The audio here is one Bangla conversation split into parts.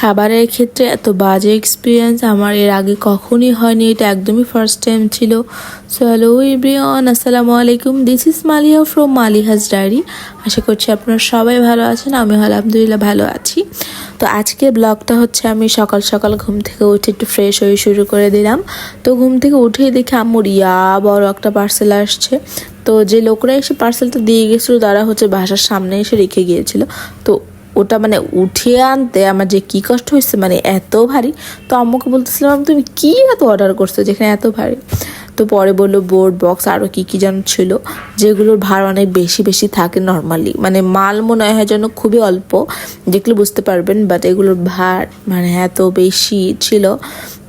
খাবারের ক্ষেত্রে এত বাজে এক্সপিরিয়েন্স আমার এর আগে কখনই হয়নি, এটা একদমই ফার্স্ট টাইম ছিল। সো হ্যালো এভরিওয়ান আসসালামু আলাইকুম। This is Maliya from Maliha's diary আশা করছি আপনারা সবাই ভালো আছেন আমি আলহামদুলিল্লাহ ভালো আছি। তো আজকে ব্লগটা হচ্ছে আমি সকাল সকাল ঘুম থেকে উঠে একটু ফ্রেশ হয়ে শুরু করে দিলাম। তো ঘুম থেকে উঠেই দেখি আম্মুর ইয়া, বড় একটা পার্সেল আসছে। তো যে লোকরা এসে পার্সেলটা দিয়ে গেছিল, তারা হচ্ছে বাসার সামনে এসে রেখে গিয়েছিল। তো ওটা মানে উঠিয়ে আনতে আমার যে কি কষ্ট হয়েছে মানে এত ভারী। তো আম্মুকে বলতেছিলাম তুমি কি এত অর্ডার করছ যেখানে এত ভারী? তো পরে বলল বোর্ড বক্স আরও কী কী যেন ছিল, যেগুলোর ভার অনেক বেশি বেশি থাকে নর্মালি মানে মাল মনে হয় যেন খুবই অল্প দেখলে বুঝতে পারবেন বাট এগুলোর ভার মানে এত বেশি ছিল।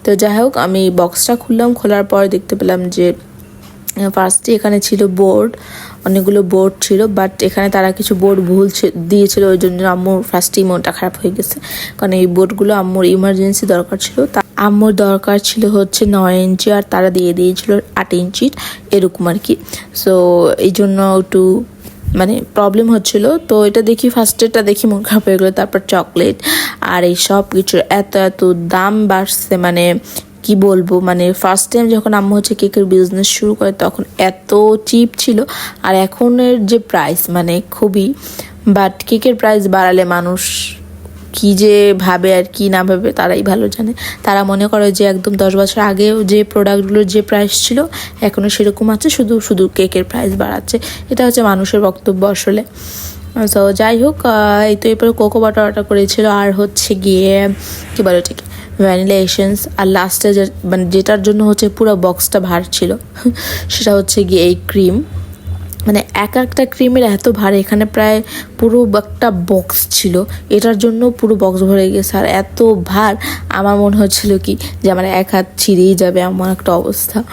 তো যাই হোক, আমি বক্সটা খুললাম, খোলার পরে দেখতে পেলাম যে ফার্স্টে এখানে ছিল বোর্ড অনেকগুলো বোর্ড ছিল বাট এখানে তারা কিছু বোর্ড ভুল দিয়েছিল, ওই জন্য আম্মুর ফার্স্টেই মনটা খারাপ হয়ে গেছে। কারণ এই বোর্ডগুলো আম্মুর ইমার্জেন্সি দরকার ছিল। তা আম্মুর দরকার ছিল হচ্ছে নয় ইঞ্চি, আর তারা দিয়ে দিয়েছিল আট ইঞ্চির এরকম আর কি। সো এই জন্য একটু মানে প্রবলেম হচ্ছিল। তো এটা দেখি ফার্স্টেরটা দেখি মন খারাপ হয়ে গেলো, তারপর চকলেট আর এই সব কিছুর এত এত দাম বাড়ছে মানে কি বলব? মানে ফার্স্ট টাইম যখন আম্মু হচ্ছে কেকের বিজনেস শুরু করে তখন এত চিপ ছিল আর এখনের যে প্রাইস মানে খুবই বাট কেকের প্রাইস বাড়ালে মানুষ কি যে ভাবে আর কি না ভাবে তারাই ভালো জানে। তারা মনে করে যে একদম দশ বছর আগেও যে প্রোডাক্টগুলোর যে প্রাইস ছিল এখনও সেরকম আছে, শুধু শুধু কেকের প্রাইস বাড়াচ্ছে। এটা হচ্ছে মানুষের বক্তব্য আসলে। তো যাই হোক এই তো এরপরে কোকো বাটার অর্ডার করেছিল, আর হচ্ছে গিয়ে, কী বলে ওটাকে? ভ্যানিলা এসেন্স আর লাস্টে যে মানে যেটার জন্য হচ্ছে পুরো বক্সটা ভার ছিল, সেটা হচ্ছে গিয়ে এই ক্রিম মানে এক একটা ক্রিমের এত ভার, এখানে প্রায় পুরো একটা বক্স ছিল। এটার জন্য পুরো বক্স ভরে গেছে। আর এত ভার, আমার মনে হচ্ছিল কি, যে আমার এক হাত ছিঁড়েই যাবে এমন একটা অবস্থা।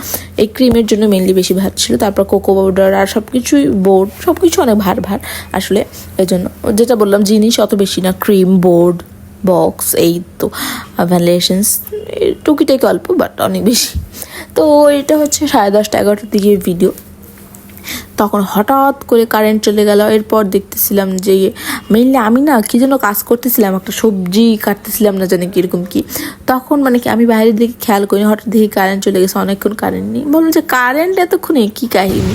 এই ক্রিমের জন্য মেনলি বেশি ভার ছিল। তারপর কোকো পাউডার আর সব কিছুই বোর্ড সব কিছু অনেক ভার ভার। আসলে এই জন্য যেটা বললাম, জিনিস অত বেশি না ক্রিম বোর্ড বক্স এই তো ভ্যালিয়েশনস টুকিটাকি অল্প বাট অনেক বেশি। তো এটা হচ্ছে সাড়ে দশটা এগারোটার দিকে ভিডিও তখন হঠাৎ করে কারেন্ট চলে গেল। এরপর দেখতেছিলাম যে মেনলি আমি না কি যেন কাজ করতেছিলাম, একটা সবজি কাটতেছিলাম না জানি কীরকম কি। তখন মানে কি আমি বাইরের দিকে খেয়াল করি হঠাৎ দেখি কারেন্ট চলে গেছে, অনেকক্ষণ কারেন্ট নেই। বললাম যে কারেন্ট এতক্ষণে কি কাহিনী?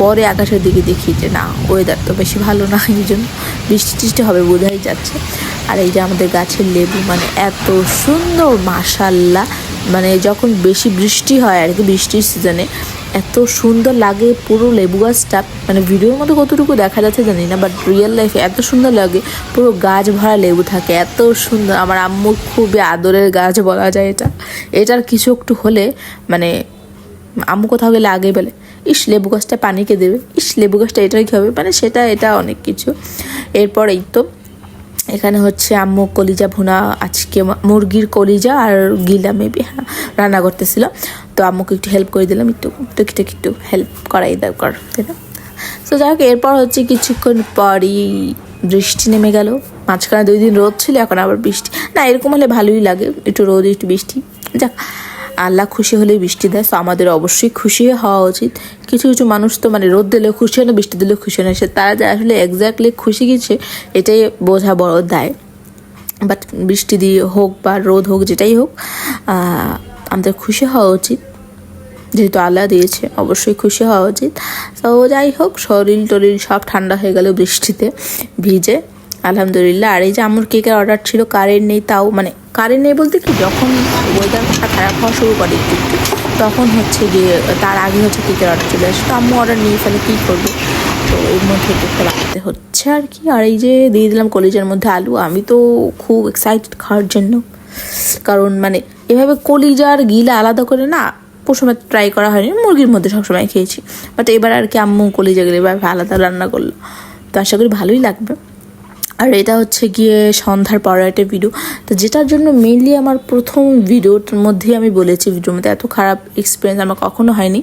পরে আকাশের দিকে দেখি যে, না ওয়েদার তো বেশি ভালো না, এই জন্য বৃষ্টি টিষ্টি হবে বোঝাই যাচ্ছে। আর এই যে আমাদের গাছের লেবু মানে এত সুন্দর মাসাল্লাহ মানে যখন বেশি বৃষ্টি হয় আর কি, বৃষ্টির সিজনে এত সুন্দর লাগে পুরো লেবু গাছটা। মানে ভিডিওর মধ্যে কতটুকু দেখা যাচ্ছে জানি না বাট রিয়েল লাইফে এত সুন্দর লাগে, পুরো গাছ ভরা লেবু থাকে, এত সুন্দর। আমার আম্মুর খুবই আদরের গাছ বলা যায় এটা। এটার কিছু একটু হলে মানে আম্মু কোথাও গেলে আগে বলে, ইস, লেবু গাছটা পানিকে দেবে, ইস, লেবু গাছটা এটাই হবে মানে সেটা, এটা অনেক কিছু। এরপর এই তো, এখানে হচ্ছে আম্মু কলিজা ভুনা, আজকে মুরগির কলিজা আর গিলা মেবি হ্যাঁ রান্না করতেছিল। তো আম্মুকে একটু হেল্প করে দিলাম, একটু টুকিটাকি একটু হেল্প করাই দরকার, তাই না? তো যাই হোক, এরপর হচ্ছে কিছুক্ষণ পরই বৃষ্টি নেমে গেল। মাঝখানে দুই দিন রোদ ছিল, এখন আবার বৃষ্টি। না, এরকম হলে ভালোই লাগে, একটু রোদ একটু বৃষ্টি। যাক, আল্লাহ খুশি হলেই বৃষ্টি দেয় তো আমাদের অবশ্যই খুশি হওয়া উচিত। কিছু কিছু মানুষ তো মানে রোদ দিলেও খুশি হয় না, বৃষ্টি দিলেও খুশি হয় না, সে তারা যে আসলে এক্স্যাক্টলি খুশি গেছে এটাই বোঝা বড় দায়। বাট বৃষ্টি দিয়ে হোক বা রোদ হোক, যেটাই হোক আমাদের খুশি হওয়া উচিত। যেহেতু আল্লাহ দিয়েছে, অবশ্যই খুশি হওয়া উচিত। তো যাই হোক শরীর টরিল সব ঠান্ডা হয়ে গেল বৃষ্টিতে ভিজে। আলহামদুলিল্লাহ, আর এই যে আমার কেকের অর্ডার ছিল কারেন্ট নেই তাও মানে কারেন্ট নেই বলতে কি, যখন ওয়েদারটা খারাপ হওয়া শুরু করে একটু একটু, তখন হচ্ছে গিয়ে তার আগে হচ্ছে কেকের অর্ডার চলে আসে। তো আম্মু অর্ডার নিয়ে ফেলে, কী করব? তো এর মধ্যে কেকটা বানাতে হচ্ছে আর কি। আর এই যে দিয়ে দিলাম কলেজের মধ্যে আলু, আমি তো খুব এক্সাইটেড খাওয়ার জন্য। কারণ মানে এভাবে কলিজার গিলা আলাদা করে না প্রথমে ট্রাই করা হয়নি, মুরগির মধ্যে সবসময় খেয়েছি। বাট এবার আর কি আম্মু কলিজা গেলে এবার আলাদা রান্না করল। তো আশা করি ভালোই লাগবে। আর এটা হচ্ছে গিয়ে সন্ধ্যার পর একটা ভিডিও তো যেটার জন্য মেনলি আমার প্রথম ভিডিওর মধ্যে আমি বলেছি ভিডিওর মধ্যে এত খারাপ এক্সপিরিয়েন্স আমার কখনো হয়নি।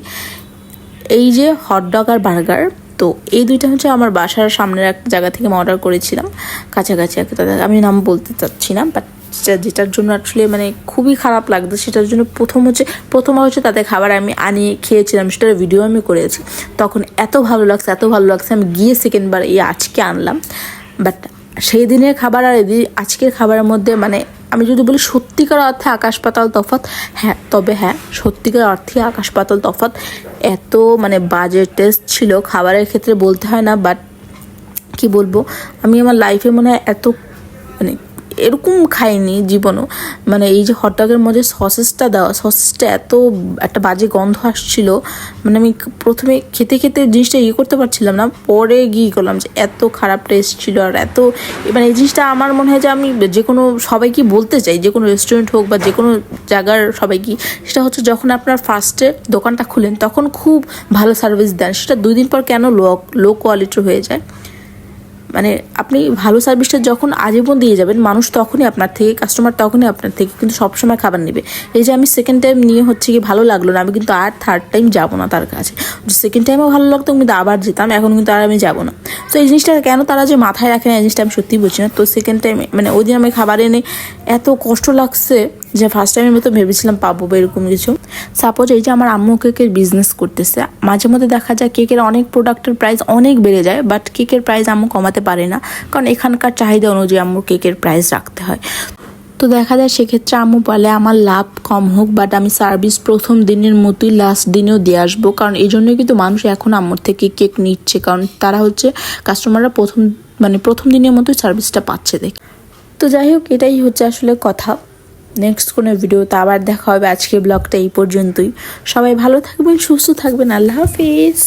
এই যে হটডগ আর বার্গার তো এই দুইটা হচ্ছে আমার বাসার সামনের এক জায়গা থেকে আমি অর্ডার করেছিলাম। কাছাকাছি একটা আমি নাম বলতে চাচ্ছি না বাট যেটার জন্য আসলে মানে খুবই খারাপ লাগতো, সেটার জন্য প্রথম হচ্ছে প্রথম হচ্ছে তাদের খাবার আমি আনিয়ে খেয়েছিলাম, সেটার ভিডিও আমি করেছি। তখন এত ভালো লাগছে, এত ভালো লাগছে, আমি গিয়ে সেকেন্ডবার এই আজকে আনলাম। বাট সেই দিনের খাবার আর এদি আজকের খাবারের মধ্যে মানে আমি যদি বলি সত্যিকার অর্থে আকাশ পাতাল তফাৎ হ্যাঁ তবে হ্যাঁ সত্যিকার অর্থে আকাশ পাতাল তফাৎ এত মানে বাজে টেস্ট ছিল, খাবারের ক্ষেত্রে বলতে হয় না বাট কি বলব, আমি আমার লাইফে মনে হয় এত এরকম খাইনি জীবনও। মানে এই যে হটডগের মধ্যে সসেসটা দেওয়া সসেসটা এত একটা বাজে গন্ধ আসছিল। মানে আমি প্রথমে খেতে খেতে জিনিসটা ইয়ে করতে পারছিলাম না, পরে গিয়ে করলাম যে এত খারাপ টেস্ট ছিল আর এত মানে এই জিনিসটা আমার মনে হয় যে আমি যে কোনো সবাইকে বলতে চাই যে কোনো রেস্টুরেন্ট হোক বা যে কোনো জায়গার সবাইকে, সেটা হচ্ছে যখন আপনার ফার্স্টে দোকানটা খুলেন, তখন খুব ভালো সার্ভিস দেন। সেটা দুই দিন পর কেন লো লো কোয়ালিটির হয়ে যায়? মানে আপনি ভালো সার্ভিসটা যখন আজীবন দিয়ে যাবেন, মানুষ তখনই আপনার থেকে কাস্টমার তখনই আপনার থেকে কিন্তু সবসময় খাবার নেবে। এই যে আমি সেকেন্ড টাইম নিয়ে হচ্ছে কি ভালো লাগল না, আমি কিন্তু আর থার্ড টাইম যাব না তার কাছে। সেকেন্ড টাইমও ভালো লাগতো কিন্তু আবার যেতাম, এখন কিন্তু আর আমি যাব না। তো এই জিনিসটা কেন তারা যে মাথায় রাখে না, এই জিনিসটা আমি সত্যিই বুঝছি না। তো সেকেন্ড টাইম মানে ওই দিন আমি খাবার এনে এত কষ্ট লাগছে যে ফার্স্ট টাইমের মতো ভেবেছিলাম পাবো বা এরকম কিছু। সাপোজ এই যে আমার আম্মু কেকের বিজনেস করতেছে, মাঝে মধ্যে দেখা যায় কেকের অনেক প্রোডাক্টের প্রাইস অনেক বেড়ে যায় বাট কেকের প্রাইস আম্মু কমাতে পারে না। কারণ এখানকার চাহিদা অনুযায়ী আম্মুর কেকের প্রাইস রাখতে হয়। তো দেখা যায় সেক্ষেত্রে আম্মু বলে, আমার লাভ কম হোক বাট আমি সার্ভিস প্রথম দিনের মতোই লাস্ট দিনেও দিয়ে আসব। কারণ এই জন্যই কিন্তু মানুষ এখন আম্মুর থেকে কেক নিচ্ছে। কারণ তারা হচ্ছে কাস্টমাররা প্রথম মানে প্রথম দিনের মতোই সার্ভিসটা পাচ্ছে দেখে। তো যাই হোক, এটাই হচ্ছে আসলে কথা। নেক্সট কোনো ভিডিওতে আবার দেখা হবে। আজকের ব্লগটা এই পর্যন্তই। সবাই ভালো থাকবেন, সুস্থ থাকবেন। আল্লাহ হাফিজ।